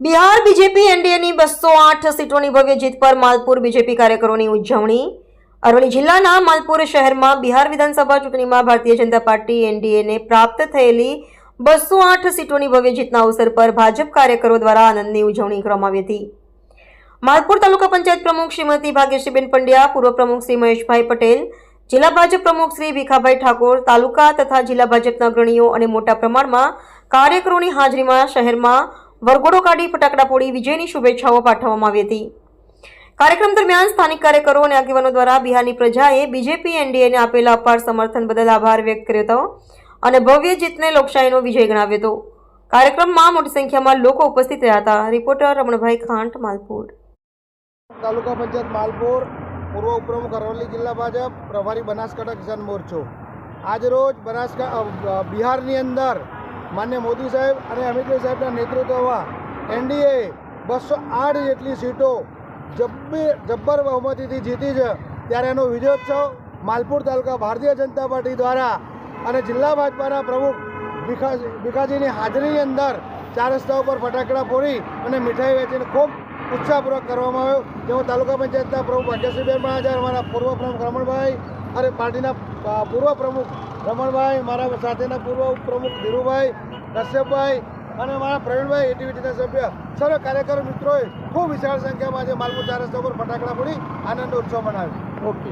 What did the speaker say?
Bihar BJP એનડીએની બસો આઠ સીટોની ભવ્ય જીત પર માલપુર બીજેપી કાર્યકરોની ઉજવણી. અરવલ્લી જિલ્લાના માલપુર શહેરમાં બિહાર વિધાનસભા ચૂંટણીમાં ભારતીય જનતા પાર્ટી એનડીએને પ્રાપ્ત થયેલી બસો આઠ સીટોની ભવ્ય જીતના અવસર પર ભાજપ કાર્યકરો દ્વારા આનંદની ઉજવણી કરવામાં આવી હતી. માલપુર તાલુકા પંચાયત પ્રમુખ શ્રીમતી ભાગ્યશ્રીબેન પંડ્યા, પૂર્વ પ્રમુખ શ્રી મહેશભાઈ પટેલ, જિલ્લા ભાજપ પ્રમુખ શ્રી ભીખાભાઈ ઠાકોર, તાલુકા તથા જિલ્લા ભાજપના અગ્રણીઓ અને મોટા પ્રમાણમાં કાર્યકરોની હાજરીમાં શહેરમાં વરઘોડો કાઢી ફટાકડા ફોડી વિજયની શુભેચ્છાઓ પાઠવવામાં આવી હતી. કાર્યક્રમ દરમિયાન સ્થાનિક કાર્યકરો અને આગેવાનો દ્વારા બિહારની પ્રજાએ બીજેપી, એનડીએને આપેલા અપાર સમર્થન બદલ આભાર વ્યક્ત કર્યો હતો અને ભવ્ય જીતને લોકશાહીનો વિજય ગણાવ્યો હતો. કાર્યક્રમમાં મોટી સંખ્યામાં લોકો ઉપસ્થિત રહ્યા હતા. રિપોર્ટર રમણભાઈ ખાંટ, માલપુર. તાલુકા પંચાયત માલપુર, પૂર્વ ઉપપ્રમુખ અરવલ્લી જિલ્લા ભાજપ, પ્રભારી બનાસકાંઠા કિસાન મોરચો. આજરોજ બનાસકા બિહારની અંદર માન્ય મોદી સાહેબ અને અમિતભાઈ સાહેબના નેતૃત્વમાં એનડીએ બસો આઠ જેટલી સીટો જબ્બી જબ્બર બહુમતીથી જીતી છે. ત્યારે એનો વિજયોત્સવ માલપુર તાલુકા ભારતીય જનતા પાર્ટી દ્વારા અને જિલ્લા ભાજપાના પ્રમુખ ભીખા ભીખાજીની હાજરીની અંદર ચાર રસ્તા ઉપર ફટાકડા ફોડી અને મીઠાઈ વેચીને ખૂબ ઉત્સાહપૂર્વક કરવામાં આવ્યો. જેમાં તાલુકા પંચાયતના પ્રમુખ ભાગ્યશ્રીબેન મહાજન, અમારા પૂર્વ પ્રમુખ રમણભાઈ અને પાર્ટીના પૂર્વ પ્રમુખ રમણભાઈ મારા સાથેના પૂર્વ પ્રમુખ ધીરુભાઈ કશ્યપભાઈ અને મારા પ્રવીણભાઈ એટીવીટીના સભ્ય. સર્વ કાર્યકરો મિત્રોએ ખૂબ વિશાળ સંખ્યામાં આજે માલપુર ચાર રસ્તા પર ફટાકડા ફોડી આનંદ ઉત્સવ મનાવ્યો ઓકે